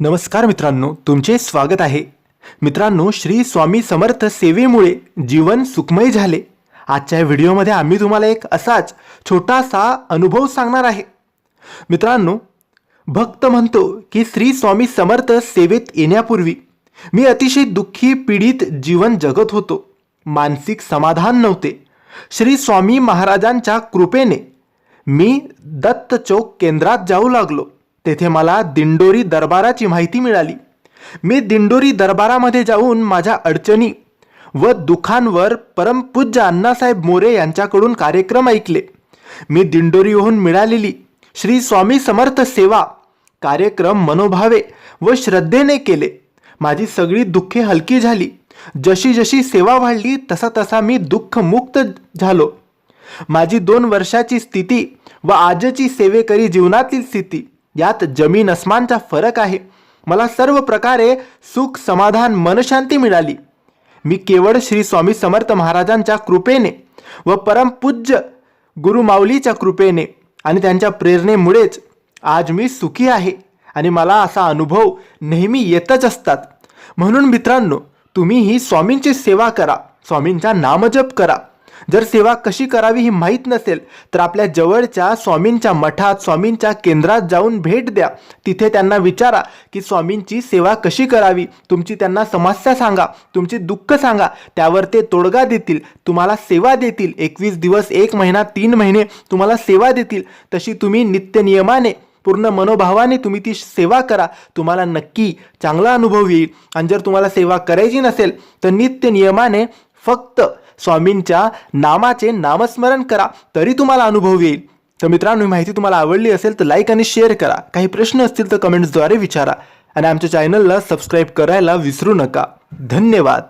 नमस्कार मित्रांनो तुमचे स्वागत आहे. मित्रांनो श्री स्वामी समर्थ सेवेमुळे जीवन सुखमय झाले. आजच्या व्हिडिओमध्ये आम्ही तुम्हाला एक असाच छोटासा अनुभव सांगणार आहे. मित्रांनो भक्त म्हणतो की श्री स्वामी समर्थ सेवेत येण्यापूर्वी मी अतिशय दुःखी पीडित जीवन जगत होतो. मानसिक समाधान नव्हते. श्री स्वामी महाराजांच्या कृपेने मी दत्त चौक केंद्रात जाऊ लागलो. तेथे मला दिंडोरी दरबाराची माहिती मिळाली. मी दिंडोरी दरबारामध्ये जाऊन माझ्या अडचणी व दुःखांवर परमपूज्य अण्णासाहेब मोरे यांच्याकडून कार्यक्रम ऐकले. मी दिंडोरीहून मिळालेली श्री स्वामी समर्थ सेवा कार्यक्रम मनोभावे व श्रद्धेने केले. माझी सगळी दुःखे हलकी झाली. जशी जशी सेवा वाढली तसा तसा मी दुःखमुक्त झालो. माझी दोन वर्षाची स्थिती व आजची सेवेकरी जीवनातील स्थिती यात जमीन अस्मानचा फरक आहे. मला सर्व प्रकारे सुख समाधान मनशांती मिळाली. मी केवळ श्री स्वामी समर्थ महाराजांच्या कृपेने व परमपूज्य गुरुमाऊलीच्या कृपेने आणि त्यांच्या प्रेरणेमुळेच आज मी सुखी आहे आणि मला असा अनुभव नेहमी येतच असतात. म्हणून मित्रांनो तुम्हीही स्वामींची सेवा करा स्वामींचा नामजप करा. जर सेवा कशी करावी ही माहीत नसेल तर आपल्या जवळच्या स्वामींच्या मठात स्वामींच्या केंद्रात जाऊन भेट द्या. तिथे त्यांना विचारा की स्वामींची सेवा कशी करावी. तुमची त्यांना समस्या सांगा तुमची दुःख सांगा. त्यावर ते तोडगा देतील तुम्हाला सेवा देतील. एकवीस दिवस एक महिना तीन महिने तुम्हाला सेवा देतील. तशी तुम्ही नित्यनियमाने पूर्ण मनोभावाने तुम्ही ती सेवा करा. तुम्हाला नक्की चांगला अनुभव येईल. आणि जर तुम्हाला सेवा करायची नसेल तर नित्य नियमाने फक्त स्वामींच्या नामाचे नामस्मरण करा तरी तुम्हाला अनुभव येईल. तर मित्रांनो ही माहिती तुम्हाला आवडली असेल तर लाईक आणि शेअर करा. काही प्रश्न असतील तर कमेंट्सद्वारे विचारा. आणि आमच्या चॅनलला सबस्क्राईब करायला विसरू नका. धन्यवाद.